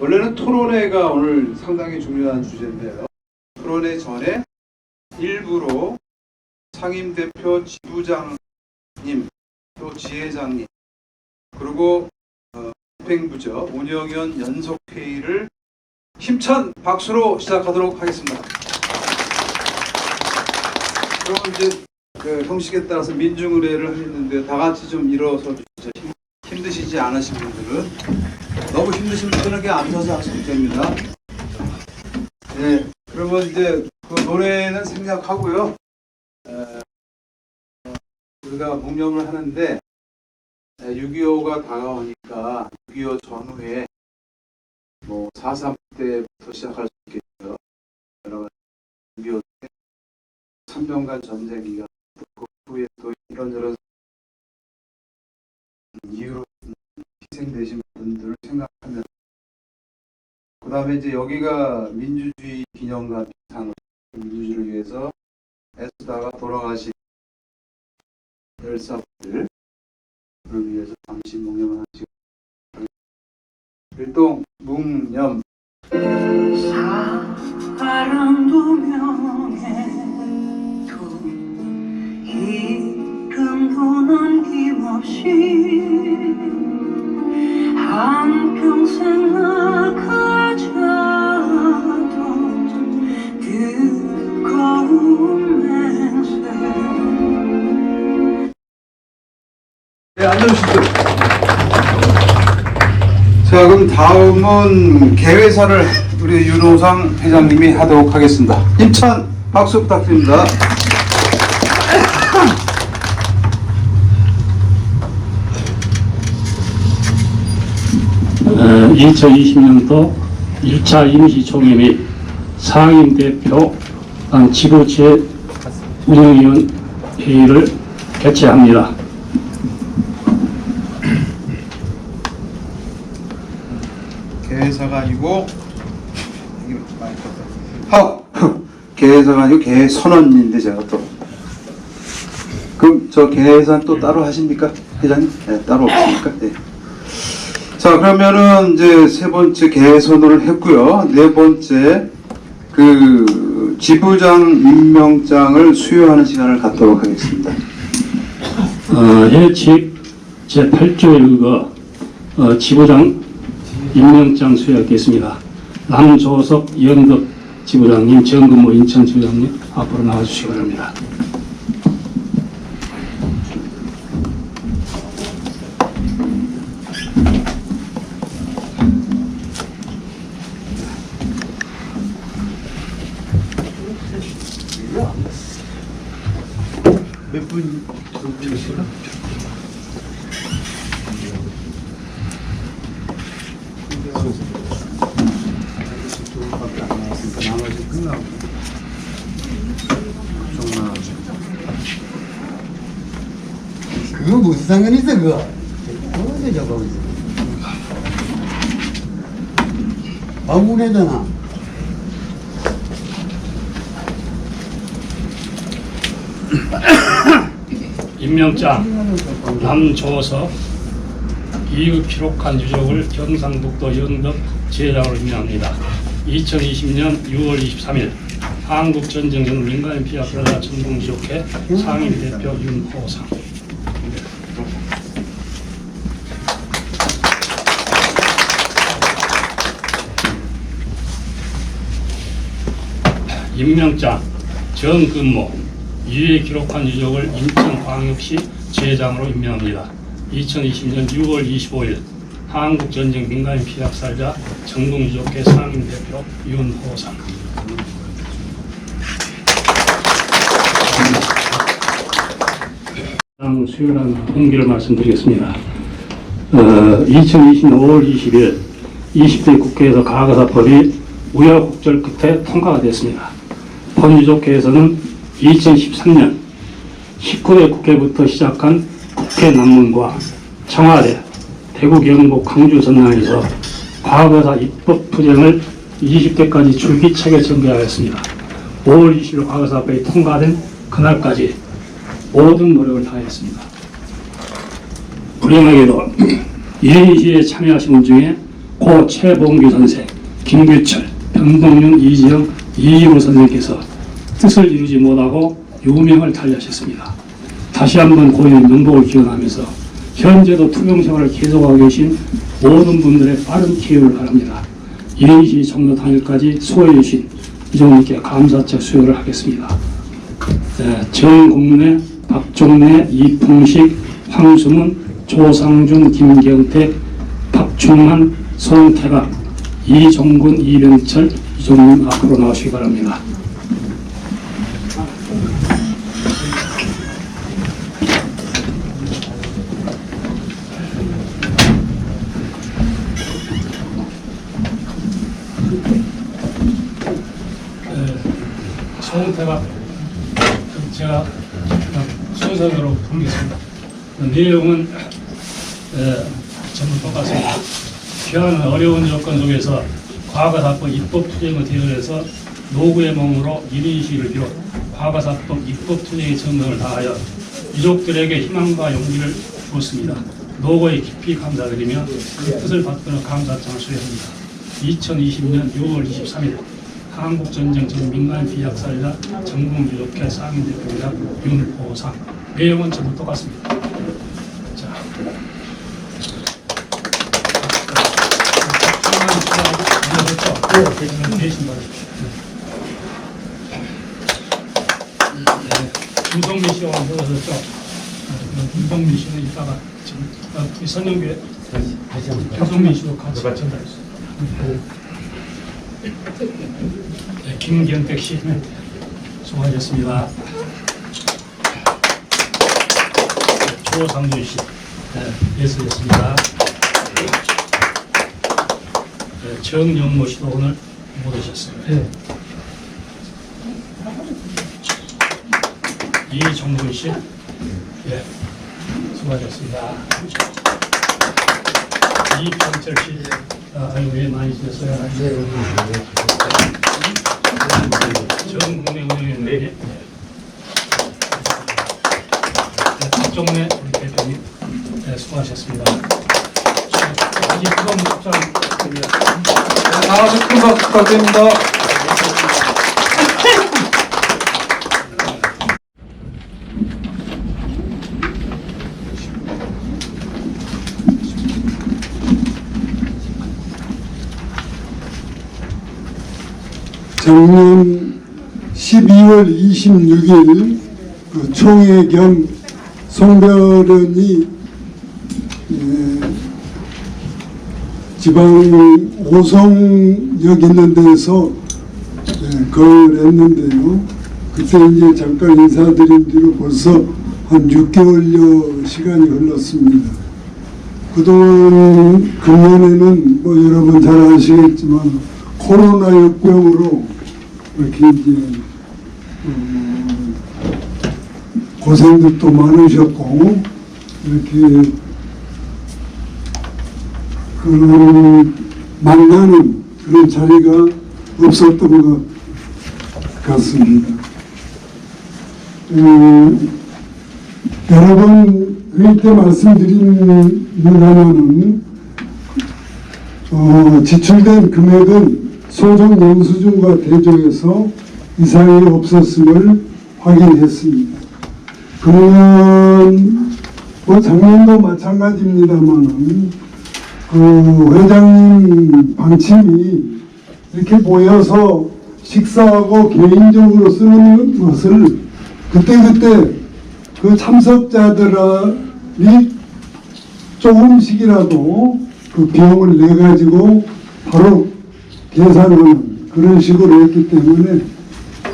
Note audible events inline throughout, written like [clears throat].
원래는 토론회가 오늘 상당히 중요한 주제인데요. 토론회 전에 일부로 상임 대표 지부장님 또 지회장님 그리고 어, 집행부죠 운영위원 연석회의를 힘찬 박수로 시작하도록 하겠습니다. 그럼 이제 그 형식에 따라서 민중의례를 하겠는데 다 같이 좀 일어서 주시죠. 힘- 힘드시지 않으신 분들은 너무 힘드신 분들은 그냥 앉아서 하시면 됩니다. 네, 그러면 이제 그 노래는 생략하고요. 에, 어, 우리가 묵념을 하는데 6.25가 다가오니까 6.25 전후에 뭐 4.3 때부터 시작할 수 있겠죠. 여러 가지 6.25 때 3년간 전쟁이가 그 후에 또 이런저런 이유로 희생되신 분들을 생각하면 그 다음에 이제 여기가 민주주의 기념관 비슷한 민주주의를 위해서 애쓰다가 돌아가신 열사분들을 위해서 잠시 묵념을 하시고 일동 묵념. 사랑 두 명의 두 이름도 남김없이 네, 앉아주시죠. 자, 그럼 다음은 개회사를 우리 윤호상 회장님이 하도록 하겠습니다. 힘찬 박수 부탁드립니다. 어, 2020년도 1차 임시총회 및 상임대표 안 지도체 운영위원 회의를 개최합니다. 개회사가 아니고 이게 마이크가 하 [laughs] 개회사가 아니고 개선언인데 제가 또 그럼 저 개회사는 또 따로 하십니까 회장님? 네, 따로 없습니까? 네. 자 그러면은 이제 세 번째 개선을 했고요. 네 번째 그 지부장 임명장을 수여하는 시간을 갖도록 하겠습니다. 어, 해칙 제8조에 의거 어, 지부장 임명장 수여하겠습니다. 남조석 이현덕 지부장님, 정근모 인천 지부장님 앞으로 나와주시기 바랍니다. 몇분? 나머지 끝나고 좀 나머지 그거 무슨 상관이 있어 그거? 어디 저거? 있어 방문해잖아 임명장 남조석 이후 기록한 유족을 경상북도 연덕 지회장으로 임명합니다. 2020년 6월 23일 한국전쟁 민간 피아 프라자 전동지옥회 상임대표 윤호상 임명장 정근모 이에 기록한 유족을 인천광역시 지회장으로 임명합니다. 2020년 6월 25일 한국전쟁 민간인 피학살자 정동유족회 상임대표 윤호상 수요일한 공기를 말씀드리겠습니다. 어, 2020년 5월 20일 20대 국회에서 가가사법이 우여곡절 끝에 통과가 됐습니다. 법유족회에서는 2013년 19대 국회부터 시작한 국회 난문과 청와대, 대구, 경북, 광주 전당에서 과거사 입법 투쟁을 20대까지 줄기차게 전개하였습니다. 5월 20일 과거사법이 통과된 그날까지 모든 노력을 다했습니다. 불행하게도 이행시에 참여하신 분 중에 고 최봉규 선생, 김규철, 변동윤, 이지영, 이희우 선생께서 뜻을 이루지 못하고 유명을 달리하셨습니다. 다시 한번 고인의 명복을 기원하면서 현재도 투병 생활을 계속하고 계신 모든 분들의 빠른 기회를 바랍니다. 이행시 종료 당일까지 수고해 주신 이종님께 감사적 수여를 하겠습니다. 네, 정공래, 박종래, 이풍식, 황수문, 조상준, 김경택, 박충만, 손태각, 이종근, 이병철, 이종님 앞으로 나오시기 바랍니다. 송태가 제가 순서대로 부르겠습니다. 내용은 에, 전부 똑같습니다. 귀한 어려운 조건 속에서 과거사법 입법투쟁을 대응해서 노구의 몸으로 1인시를 비롯 과거사법 입법투쟁의 전능을 다하여 유족들에게 희망과 용기를 주었습니다. 노고에 깊이 감사드리며 그 뜻을 받들어 감사장을 수여합니다. 2020년 6월 23일 한국전쟁 전 민간 비약사이자 전국유족회 상임대표이자 윤보상 내용은 전부 똑같습니다. 자, 김성민 씨와 헤어졌죠. 김성민 씨는 이따가 선영교회 김성민 씨도 같이 전달했어요. 네, 김경택 씨 네, 수고하셨습니다. 네, 조상준 씨 네, 예수였습니다. 네, 정영모 씨도 오늘 못 오셨어요. 네. 이정근 씨 예, 수고하셨습니다. 이병철 씨 아, 아유 왜 많이 주셨어요? 정국내 운영위원회 네. 박종래 우리 대표님 네, 수고하셨습니다. 다시 뜨거운 박수 드립니다. 나와서 큰 박수 부탁드립니다. 작년 12월 26일 그 총회 겸 송별원이 에, 지방 오송역 있는 데서 에, 그걸 했는데요. 그때 이제 잠깐 인사드린 뒤로 벌써 한 6개월여 시간이 흘렀습니다. 그동안 금년에는 뭐 여러분 잘 아시겠지만 코로나 역병으로 이렇게 이제 어, 고생도 또 많으셨고 이렇게 그런 만나는 그런 자리가 없었던 것 같습니다. 어, 여러 번 회의 때 말씀드립니다만은 어, 지출된 금액은 소정 영수증과 대조해서 이상이 없었음을 확인했습니다. 그러면 뭐 작년도 마찬가지입니다만은 그 회장님 방침이 이렇게 모여서 식사하고 개인적으로 쓰는 것을 그때그때 그 참석자들이 조금씩이라도 그 비용을 내 가지고 바로 계산하는 그런 식으로 했기 때문에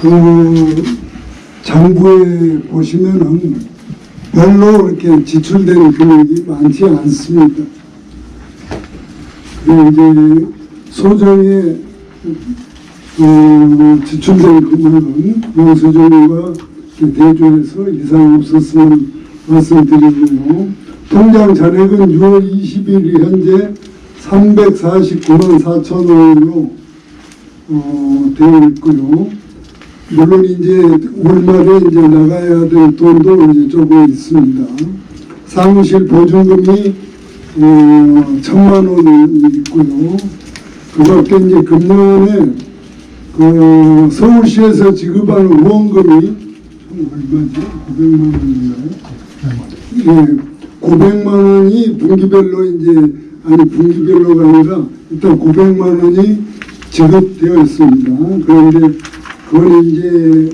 그 장부에 보시면은 별로 이렇게 지출된 금액이 많지 않습니다. 그리고 이제 소정에 어, 지출된 금액은 영수증과 대조해서 이상 없었음을 말씀드리고요. 통장 잔액은 6월 20일 현재 349만 4천 원으로 어, 되어 있고요. 물론 이제 월말에 이제 나가야 될 돈도 이제 조금 있습니다. 사무실 보증금이 어, 천만 원이 있고요. 그 밖에 이제 금년에 그 서울시에서 지급하는 후원금이 총 얼마죠? 900만 원인가요? 예, 900만 원이 분기별로 이제 아니 분기별로가 아니라 일단 900만 원이 지급되어 있습니다. 그런데 그건 이제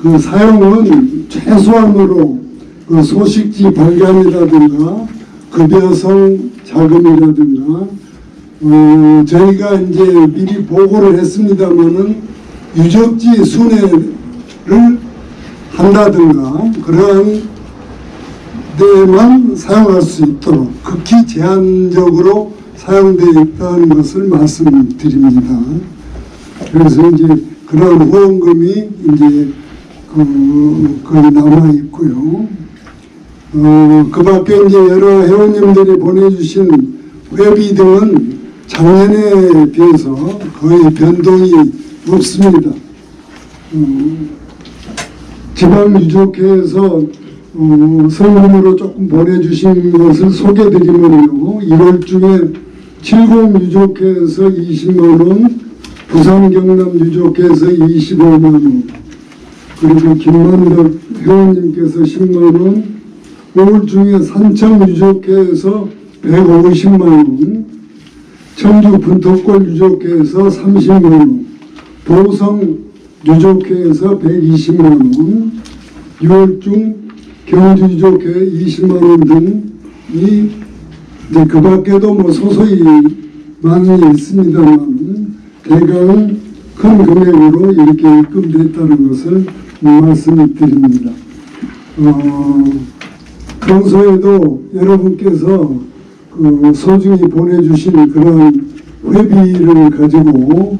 그 사용은 최소한으로 그 소식지 발간이라든가 급여성 자금이라든가 어, 저희가 이제 미리 보고를 했습니다마는 유적지 순회를 한다든가 그러한 데만 사용할 수 있도록 극히 제한적으로 사용되어 있다는 것을 말씀드립니다. 그래서 이제 그런 후원금이 이제 그, 거기 남아 있고요. 어, 그 밖에 이제 여러 회원님들이 보내주신 회비 등은 작년에 비해서 거의 변동이 없습니다. 어, 지방유족회에서 어, 성금으로 조금 보내주신 것을 소개드리면요. 1월 중에 70유족회에서 20만원, 부산 경남 유족회에서 25만원, 그리고 김만덕 회원님께서 10만원, 5월 중에 산청 유족회에서 150만원, 청주 분토골 유족회에서 30만원, 보성 유족회에서 120만원, 6월 중 경주 유족회 20만원 등이 그 밖에도 뭐 소소히 많이 있습니다만 대강 큰 금액으로 이렇게 입금됐다는 것을 말씀을 드립니다. 어, 평소에도 여러분께서 그 소중히 보내주신 그런 회비를 가지고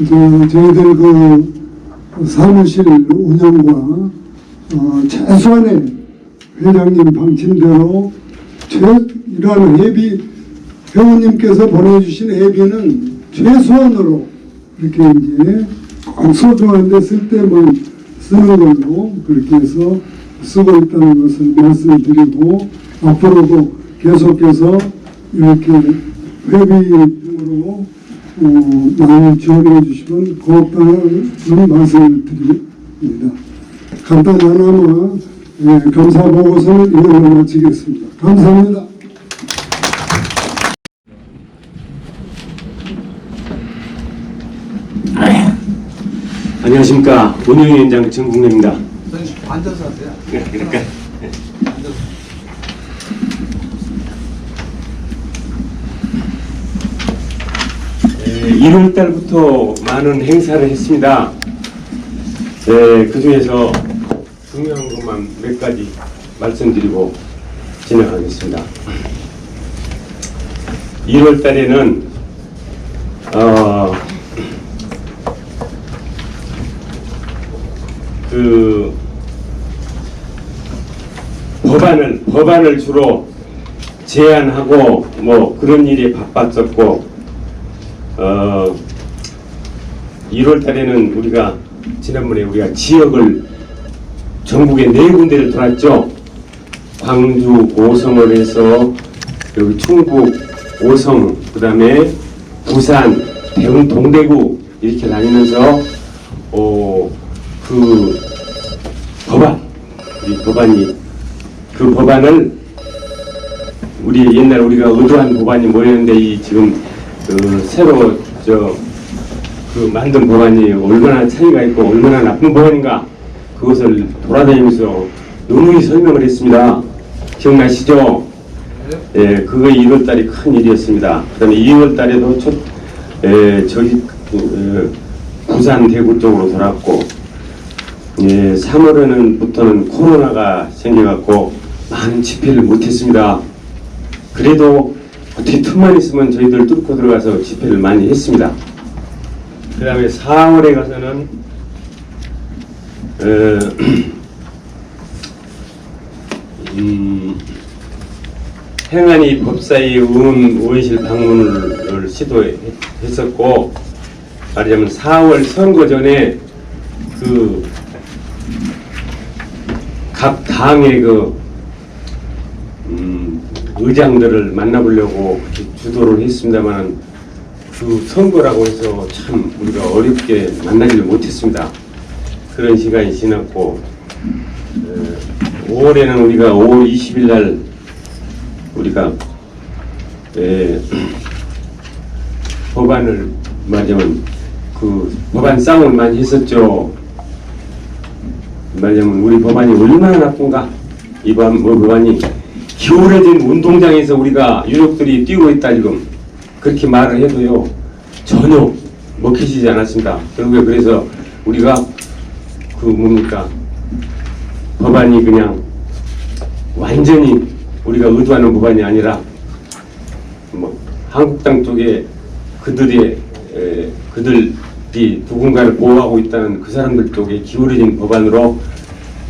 이제 저희들 그 사무실 운영과 어, 최소한의 회장님 방침대로 최, 이러한 회비 회원님께서 보내주신 회비는 최소한으로 이렇게 이제 꼭 소중한데 쓸 때만 쓰는 걸로 그렇게 해서 쓰고 있다는 것을 말씀드리고 앞으로도 계속해서 이렇게 회비로 어, 많이 지원해 주시면 고맙다는 말씀을 드립니다. 간단하나마 예, 감사 보고서는 이걸로 마치겠습니다. 감사합니다. 안녕하십니까 운영위원장 정국래입니다. 앉아서 하세요. 네, 그러니까 에, 1월 달부터 많은 행사를 했습니다. 그 중에서 중요한 것만 몇 가지 말씀드리고 진행하겠습니다. 1월 달에는 어, 그 법안을 법안을 주로 제안하고 뭐 그런 일이 바빴었고 어 1월 달에는 우리가 지난번에 우리가 지역을 전국에 네 군데를 돌았죠. 광주 오성을 해서 여기 충북 오성 그다음에 부산 대웅 동대구 이렇게 다니면서 어그 이 법안이 그 법안을 우리 옛날 우리가 의도한 법안이 뭐였는데 이 지금 그 새로 저 그 만든 법안이 얼마나 차이가 있고 얼마나 나쁜 법안인가 그것을 돌아다니면서 누누이 설명을 했습니다. 기억나시죠? 예, 그거 1월 달이 큰 일이었습니다. 그 다음에 2월 달에도 첫 예, 저기 그, 어, 부산 대구 쪽으로 돌았고 예, 3월에는 부터는 코로나가 생겨갖고 많은 집회를 못했습니다. 그래도 어떻게 틈만 있으면 저희들 뚫고 들어가서 집회를 많이 했습니다. 그 다음에 4월에 가서는 어, [clears throat] 음, 행안위 법사위 의원 의원실 방문을 시도했었고 말하자면 4월 선거 전에 그 각 당의 그 음, 의장들을 만나보려고 주도를 했습니다만 그 선거라고 해서 참 우리가 어렵게 만나지를 못했습니다. 그런 시간이 지났고 어, 5월에는 우리가 5월 20일 날 우리가 에, [clears throat] 법안을 말하자면 그 법안 싸움을 많이 했었죠. 말하자면 우리 법안이 얼마나 나쁜가 이 법- 뭐 법안이 기울어진 운동장에서 우리가 유족들이 뛰고 있다 지금 그렇게 말을 해도요 전혀 먹히지 않았습니다. 결국에 그래서 우리가 그 뭡니까 법안이 그냥 완전히 우리가 의도하는 법안이 아니라 뭐 한국당 쪽에 그들의 에, 그들이 누군가를 보호하고 있다는 그 사람들 쪽에 기울어진 법안으로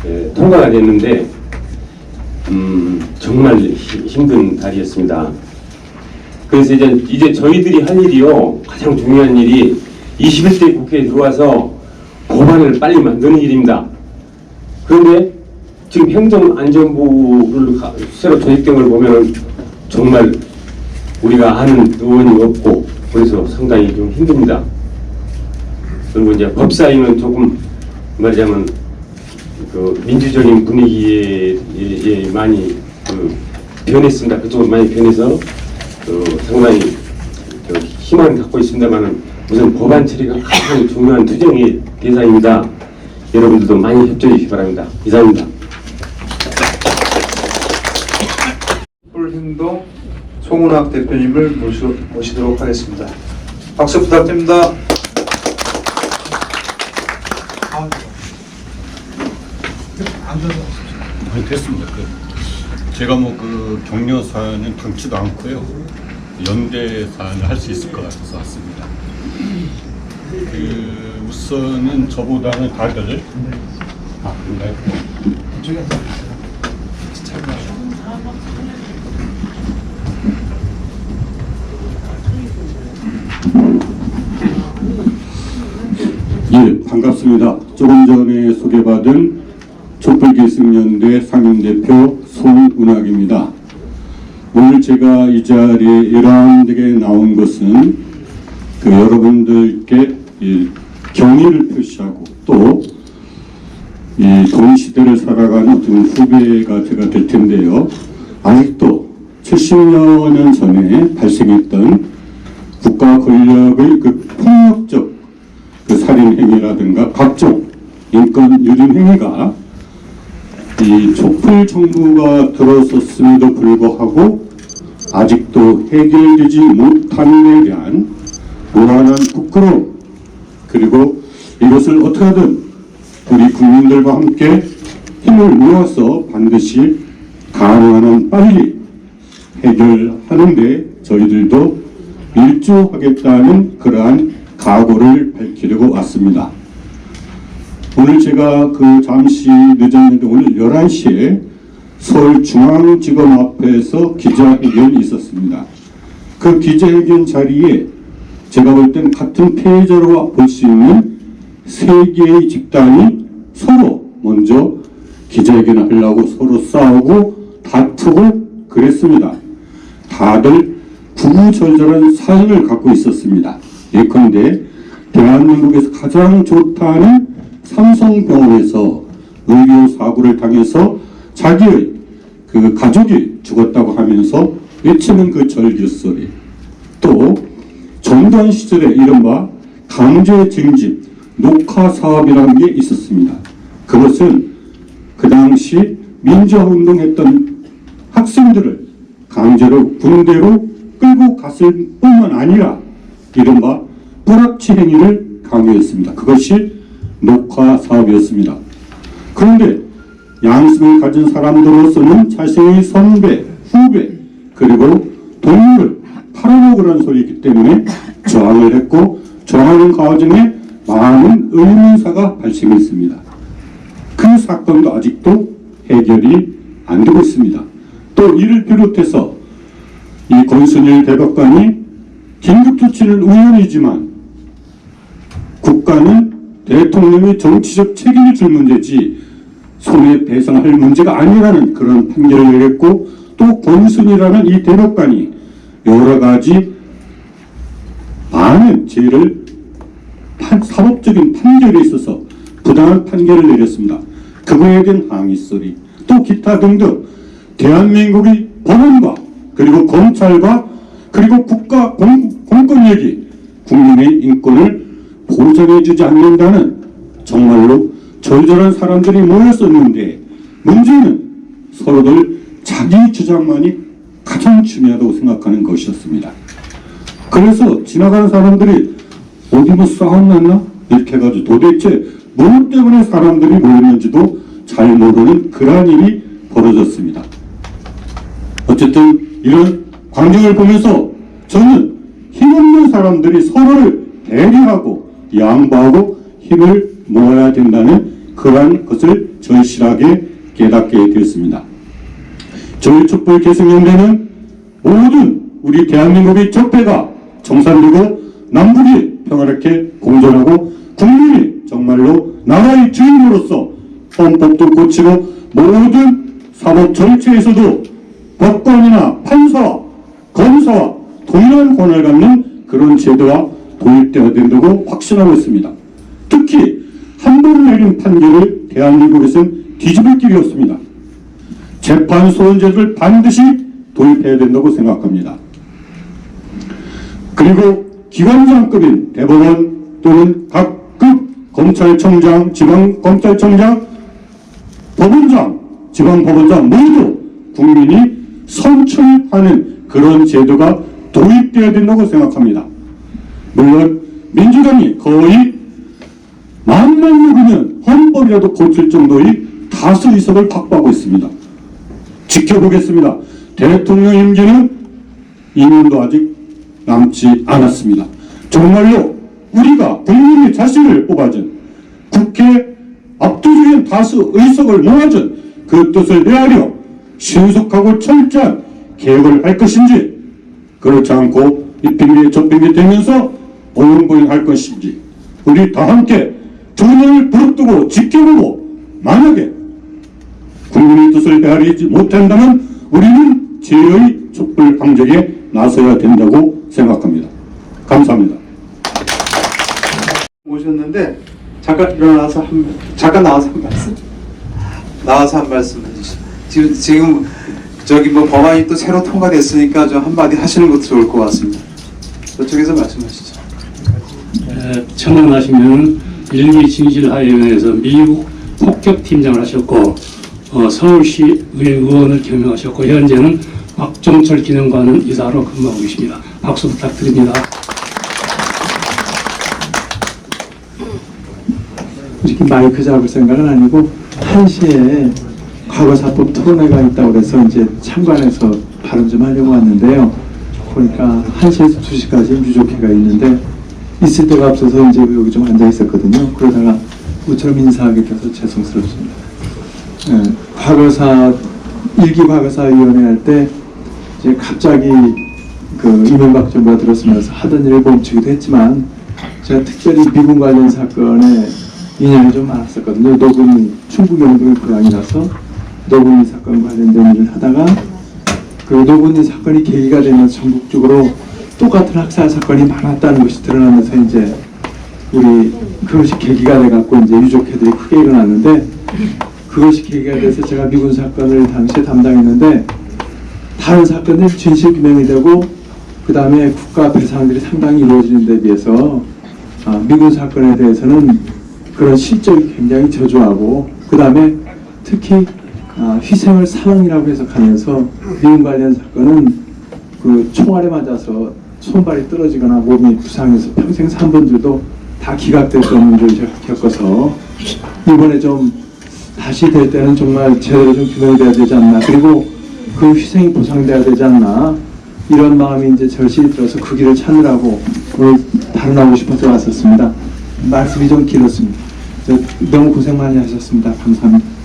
에, 통과가 됐는데 음, 정말 히- 힘든 달이었습니다. 그래서 이제 이제 저희들이 할 일이요 가장 중요한 일이 21대 국회에 들어와서 법안을 빨리 만드는 일입니다. 그런데 지금 행정안전부를 가- 새로 조직된 걸 보면 정말 우리가 아는 의원이 없고 그래서 상당히 좀 힘듭니다. 그리고 이제 법사위는 조금 말하자면 그 민주적인 분위기에 예, 예, 많이 그 변했습니다. 그쪽으로 많이 변해서 그 상당히 저 희망을 갖고 있습니다만은 우선 법안 처리가 가장 중요한 투쟁의 대상입니다. 여러분들도 많이 협조해 주시기 바랍니다. 이상입니다. 행동 송은학 대표님을 모시, 모시도록 하겠습니다. 박수 부탁드립니다. 아니, 됐습니다. 그 제가 뭐 그 격려 사안은 당치도 않고요. 연대 사안을 할 수 있을 것 같아서 왔습니다. 그 우선은 저보다는 다들 아, 네. 예, 반갑습니다. 조금 전에 소개받은 촛불계승연대 상임대표 송은학입니다. 오늘 제가 이 자리에 일원되게 나온 것은 그 여러분들께 이 경의를 표시하고 또 이 동시대를 살아가는 어떤 후배가 제가 될 텐데요. 아직도 70여 년 전에 발생했던 국가 권력의 그 폭력적 그 살인 행위라든가 각종 인권 유린 행위가 이 촛불 정부가 들어섰음에도 불구하고 아직도 해결되지 데 대한 무한한 부끄러움 그리고 이것을 어떻게든 우리 국민들과 함께 힘을 모아서 반드시 가능한 한 빨리 해결하는데 저희들도 일조하겠다는 그러한 각오를 밝히려고 왔습니다. 오늘 제가 그 잠시 늦었는데 오늘 11시에 서울중앙지검 앞에서 기자회견이 있었습니다. 그 기자회견 자리에 제가 볼 땐 같은 피해자로 볼 수 있는 세 개의 집단이 서로 먼저 기자회견을 하려고 서로 싸우고 다투고 그랬습니다. 다들 구구절절한 사연을 갖고 있었습니다. 예컨대 대한민국에서 가장 좋다는 삼성병원에서 의료 사고를 당해서 자기의 그 가족이 죽었다고 하면서 외치는 그 절규소리 또 정전 시절에 이른바 강제 징집 녹화 사업이라는 게 있었습니다. 그것은 그 당시 민주화운동했던 학생들을 강제로 군대로 끌고 갔을 뿐만 아니라 이른바 불합치 행위를 강요했습니다. 그것이 녹화 사업이었습니다. 그런데 양심을 가진 사람들로서는 자신의 선배, 후배, 그리고 동료를 팔아먹으라는 소리이기 때문에 저항을 했고 저항하는 과정에 많은 의문사가 발생했습니다. 그 사건도 아직도 해결이 안 되고 있습니다. 또 이를 비롯해서 이 권순일 대법관이 긴급조치는 우연이지만 국가는 대통령의 정치적 책임을 질 문제지 손해배상할 문제가 아니라는 그런 판결을 내렸고 또 권순이라는 이 대법관이 여러 가지 많은 죄를 판- 사법적인 판결에 있어서 부당한 판결을 내렸습니다. 그거에 대한 항의 소리, 또 기타 등등 대한민국의 법원과 그리고 검찰과 그리고 국가 공, 공권력이 국민의 인권을 보장해주지 않는다는 정말로 절절한 사람들이 모였었는데 문제는 서로들 자기 주장만이 가장 중요하다고 생각하는 것이었습니다. 그래서 지나가는 사람들이 어디 뭐 싸움 났나? 이렇게 해가지고 도대체 뭐 때문에 사람들이 모였는지도 잘 모르는 그러한 일이 벌어졌습니다. 어쨌든 이런 광경을 보면서 저는 힘없는 사람들이 서로를 대리하고 양보하고 힘을 모아야 된다는 그러한 것을 절실하게 깨닫게 되었습니다. 저희 촛불 계승연대는 모든 우리 대한민국의 적폐가 정산되고 남북이 평화롭게 공존하고 국민이 정말로 나라의 주인으로서 헌법도 고치고 모든 사법 정치에서도 법관이나 판사와 검사와 동일한 권한을 갖는 그런 제도가 도입되어야 된다고 확신하고 있습니다. 특히 한 번 내린 판결을 대한민국에서는 뒤집을 길이 없습니다. 재판 소원제도를 반드시 도입해야 된다고 생각합니다. 그리고 기관장급인 대법원 또는 각급 검찰청장, 지방검찰청장, 법원장, 지방법원장 모두 국민이 선출하는 그런 제도가 도입되어야 된다고 생각합니다. 물론 민주당이 거의 마음만 먹으면 헌법이라도 고칠 정도의 다수 의석을 확보하고 있습니다. 지켜보겠습니다. 대통령 임기는 2년도 아직 남지 않았습니다. 정말로 우리가 국민이 자신을 뽑아준 국회 압도적인 다수 의석을 모아준 그 뜻을 헤아려 신속하고 철저한 개혁을 할 것인지 그렇지 않고 이 핑계 저 핑계 대면서 오용보용 할 것인지 우리 다 함께 두 눈을 부릅뜨고 지켜보고 만약에 국민의 뜻을 헤아리지 못한다면 우리는 제의 촛불 항쟁에 나서야 된다고 생각합니다. 감사합니다. 오셨는데 잠깐 일어나서 한 잠깐 나와서 한 말씀 나와서 한 말씀. 지금 지금 저기 뭐 법안이 또 새로 통과됐으니까 좀 한마디 하시는 것도 좋을 것 같습니다. 저쪽에서 말씀하시죠. 에, 청원하시면 일기 진실화위원회에서 미국 폭격팀장을 하셨고 어, 서울시 의 의원을 겸임하셨고 현재는 박종철 기념관은 이사로 근무하고 계십니다. 박수 부탁드립니다. 이렇게 마이크 잡을 생각은 아니고 1시에 과거사법 토론회가 있다고 그래서 이제 참관해서 발언 좀 하려고 왔는데요. 보니까 1시에서 2시까지 유족회가 있는데 있을 데가 없어서 이제 여기 좀 앉아 있었거든요. 그러다가 우처럼 인사하게 돼서 죄송스럽습니다. 예, 과거사 일기 과거사 위원회 할 때 이제 갑자기 그 이명박 정부가 들었으면서 하던 일을 멈추기도 했지만 제가 특별히 미군 관련 사건에 인연이 좀 많았었거든요. 노군이 충북 영동에 고향이 나서 노군이 사건 관련된 일을 하다가 그 노군이 사건이 계기가 되면서 전국적으로 똑같은 학살 사건이 많았다는 것이 드러나면서 이제 우리 그것이 계기가 돼갖고 이제 유족회들이 크게 일어났는데 그것이 계기가 돼서 제가 미군 사건을 당시에 담당했는데 다른 사건들 진실 규명이 되고 그 다음에 국가 배상들이 상당히 이루어지는 데 비해서 아, 미군 사건에 대해서는 그런 실적이 굉장히 저조하고 그 다음에 특히 아, 희생을 사망이라고 해석하면서 미군 관련 사건은 그 총알에 맞아서 손발이 떨어지거나 몸이 부상해서 평생 산 분들도 다 기각됐던 제가 겪어서 이번에 좀 다시 될 때는 정말 제대로 좀 규명이 돼야 되지 않나 그리고 그 희생이 보상돼야 되지 않나 이런 마음이 이제 절실히 들어서 그 길을 찾느라고 오늘 발언하고 싶어서 왔었습니다. 말씀이 좀 길었습니다. 저 너무 고생 많이 하셨습니다. 감사합니다.